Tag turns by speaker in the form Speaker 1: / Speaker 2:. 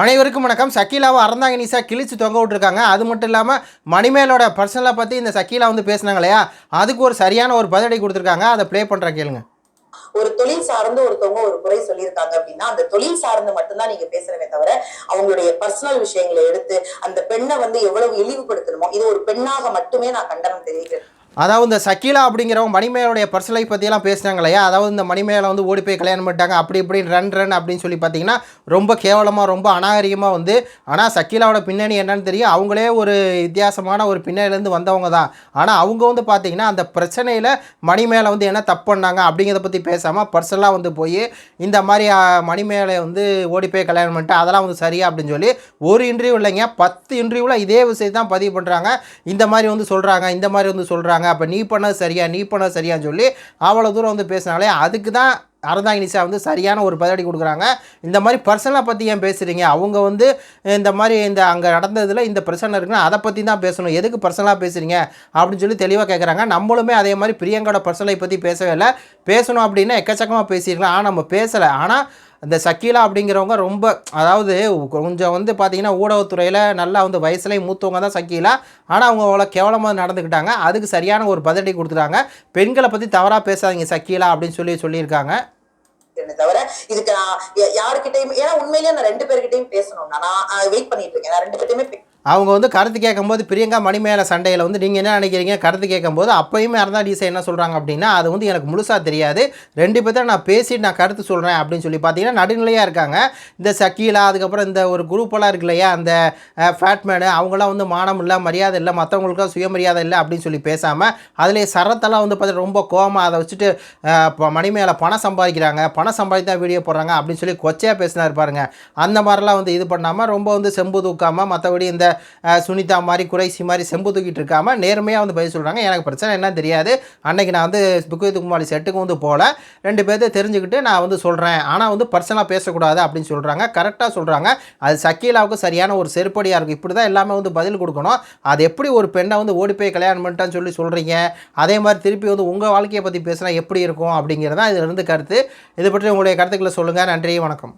Speaker 1: அனைவருக்கும் வணக்கம். சக்கீலாவை அறந்தாங்க நீசா கிழிச்சு தொங்க விட்டுருக்காங்க. அது மட்டும் இல்லாமல் மணிமேலோட பர்சனலை பற்றி இந்த சக்கீலா வந்து பேசுனாங்க இல்லையா? அதுக்கு ஒரு சரியான ஒரு பதிலடி கொடுத்துருக்காங்க. அதை ப்ளே பண்ணுற கேளுங்க.
Speaker 2: ஒரு தொழில் சார்ந்து ஒருத்தவங்க ஒரு குறை சொல்லியிருக்காங்க அப்படின்னா அந்த தொழில் சார்ந்து மட்டும்தான் நீங்க பேசுறவே தவிர அவங்களுடைய பர்சனல் விஷயங்களை எடுத்து அந்த பெண்ணை வந்து எவ்வளவு இழிவுபடுத்தணுமோ இது ஒரு பெண்ணாக மட்டுமே நான் கண்டனம் தெரிவிக்கிறேன்.
Speaker 1: அதாவது இந்த சக்கீலா அப்படிங்கிறவங்க மணிமேலோடைய பர்சனலை பற்றியெல்லாம் பேசுனாங்க இல்லையா அதாவது இந்த மணிமேலை வந்து ஓடி போய் கல்யாணம் பண்ணிட்டாங்க. அப்படி இப்படி ரன் ரன் அப்படின்னு சொல்லி பார்த்தீங்கன்னா ரொம்ப கேவலமாக ரொம்ப அநாகரிகமாக வந்து ஆனால் சக்கீலாவோட பின்னணி என்னன்னு தெரியும். அவங்களே ஒரு வித்தியாசமான ஒரு பின்னணியிலேருந்து வந்தவங்க தான். ஆனால் அவங்க வந்து பார்த்தீங்கன்னா அந்த பிரச்சனையில் மணிமேலை வந்து என்ன தப்பு பண்ணாங்க அப்படிங்கிறத பற்றி பேசாமல் பர்சனலாக வந்து போய் இந்த மாதிரி மணிமேலை வந்து ஓடி போய் கல்யாணம் பண்ணிட்டு அதெல்லாம் வந்து சரியா அப்படின்னு சொல்லி ஒரு இன்டர்வியூ இல்லைங்க பத்து இன்டர்வியூவில் இதே விஷயத்தான் பதிவு பண்ணுறாங்க இந்த மாதிரி வந்து சொல்கிறாங்க இந்த மாதிரி வந்து சொல்கிறாங்க அப்போ நீ பண்ணது சரியா நீ பண்ணது சரியான்னு சொல்லி அவ்வளோ தூரம் வந்து பேசினாலே அதுக்கு தான் அறந்தாங்க நிசா வந்து சரியான ஒரு பதிலடி கொடுக்குறாங்க. இந்த மாதிரி பர்சனலாக பற்றி ஏன் பேசுகிறீங்க அவங்க வந்து இந்த மாதிரி இந்த அங்கே நடந்ததில் இந்த பிரச்சனை இருக்குன்னா அதை பற்றி தான் பேசணும். எதுக்கு பர்சனலாக பேசுகிறீங்க அப்படின்னு சொல்லி தெளிவாக கேட்குறாங்க நம்மளுமே அதே மாதிரி பிரியங்கோட பர்சனலை பற்றி பேசவே இல்லை. பேசணும் அப்படின்னா எக்கச்சக்கமாக பேசியிருக்கலாம். ஆனால் நம்ம பேசலை. ஆனால் இந்த சக்கீலா அப்படிங்கிறவங்க ரொம்ப அதாவது கொஞ்சம் வந்து பார்த்தீங்கன்னா ஊடகத்துறையில் நல்லா வந்து வயசுலேயும் மூத்தவங்க தான் சக்கீலா. ஆனால் அவங்க அவ்வளோ கேவலமாக நடந்துக்கிட்டாங்க. அதுக்கு சரியான ஒரு பதிலடி கொடுத்துட்டாங்க. பெண்களை பற்றி தவறாக பேசாதீங்க சக்கீலா அப்படின்னு சொல்லி சொல்லியிருக்காங்க.
Speaker 2: தவிர இதுக்கு நான் யாருக்கிட்டையும் ஏன்னா உண்மையிலேயே நான் ரெண்டு பேர்கிட்டையும் பேசணும். நான் வெயிட் பண்ணிட்டு இருக்கேன். நான் ரெண்டு பேர்ட்டையுமே
Speaker 1: அவங்க வந்து கருத்து கேட்கும்போது பிரியங்கா மணிமேல சண்டையில் வந்து நீங்கள் என்ன நினைக்கிறீங்க? கருத்து கேட்கும்போது அப்போயுமே அறந்தா டிசை என்ன சொல்கிறாங்க அப்படின்னா அது வந்து எனக்கு முழுசாக தெரியாது. ரெண்டு பேர்த்த நான் பேசிட்டு நான் கருத்து சொல்கிறேன் அப்படின்னு சொல்லி பார்த்தீங்கன்னா நடுநிலையாக இருக்காங்க. இந்த சக்கீலா அதுக்கப்புறம் இந்த ஒரு குரூப்பெல்லாம் இருக்கு இல்லையா? அந்த ஃபேட்மேனு அவங்களாம் வந்து மானம் இல்லை மரியாதை இல்லை மற்றவங்களுக்கும் சுயமரியாதை இல்லை அப்படின்னு சொல்லி பேசாமல் அதிலே சரத்தெல்லாம் வந்து பார்த்தீங்கன்னா ரொம்ப கோவமா அதை வச்சுட்டு இப்போ மணிமேல பணம் சம்பாதிக்கிறாங்க. பணம் சம்பாதித்து தான் வீடியோ போடுறாங்க அப்படின்னு சொல்லி கொச்சையாக பேசினார் பாருங்க. அந்த மாதிரிலாம் வந்து இது பண்ணாமல் ரொம்ப வந்து செம்பு தூக்காமல் மற்றபடி இந்த சுனிதா மாதிரி குறைசி மாதிரி செம்பு தூக்கிட்டு இருக்காமல் நேர்மையாக வந்து பதில் சொல்கிறாங்க எனக்கு பிரச்சனை என்ன தெரியாது. அன்னைக்கு நான் வந்து புக்குவித்து குமாரி செட்டுக்கு வந்து போகல. ரெண்டு பேர்த்த தெரிஞ்சுக்கிட்டு நான் வந்து சொல்கிறேன் ஆனால் வந்து பர்சனலாக பேசக்கூடாது அப்படின்னு சொல்கிறாங்க கரெக்டாக சொல்கிறாங்க அது சக்கீலாவுக்கு சரியான ஒரு செருப்படியாக இருக்கும். இப்படி தான் எல்லாமே வந்து பதில் கொடுக்கணும். அது எப்படி ஒரு பெண்ணை வந்து ஓடி போய் கல்யாணம் பண்ணிட்டான்னு சொல்லி சொல்கிறீங்க அதே மாதிரி திருப்பி வந்து உங்கள் வாழ்க்கையை பற்றி பேசினா எப்படி இருக்கும் அப்படிங்கிறது தான் இதிலிருந்து கருத்து. இது பற்றி உங்களுடைய கருத்துக்களை சொல்லுங்கள் நன்றி வணக்கம்.